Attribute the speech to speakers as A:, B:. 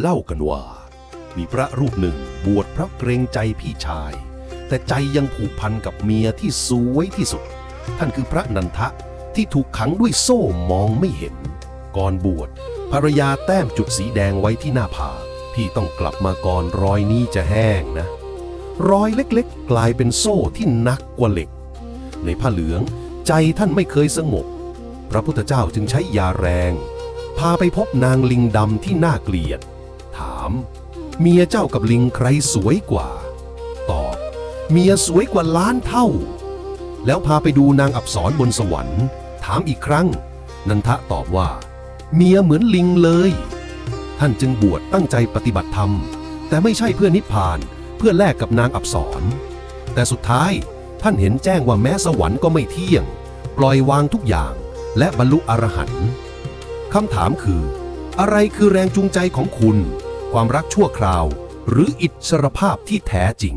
A: เล่ากันว่า มีพระรูปหนึ่งบวชเพราะเกรงใจพี่ชาย แต่ใจยังผูกพันกับเมียที่สวยที่สุด ท่านคือพระนันทะที่ถูกขังด้วยโซ่มองไม่เห็น ก่อนบวชภรรยาแต้มจุดสีแดงไว้ที่หน้าผากพี่ต้องกลับมาก่อนรอยนี้จะแห้งนะ รอยเล็กๆ กลายเป็นโซ่ที่หนักกว่าเหล็ก ในผ้าเหลืองใจท่านไม่เคยสงบ พระพุทธเจ้าจึงใช้ยาแรง พาไปพบนางลิงดำที่น่าเกลียด ถาม เมียเจ้ากับลิงใครสวยกว่า ตอบ เมียสวยกว่าล้านเท่า แล้วพาไปดูนางอับสรบนสวรรค์ ถามอีกครั้ง นันทะตอบว่า เมียเหมือนลิงเลย ท่านจึงบวชตั้งใจปฏิบัติธรรม แต่ไม่ใช่เพื่อนิพพานเพื่อแลกกับนางอับสรแต่สุดท้ายท่านเห็นแจ้งว่าแม้สวรรค์ก็ไม่เที่ยง ปล่อยวางทุกอย่างและบรรลุอรหันต์คำถามคือ อะไรคือแรงจูงใจของคุณ ความรักชั่วคราว หรืออิสรภาพที่แท้จริง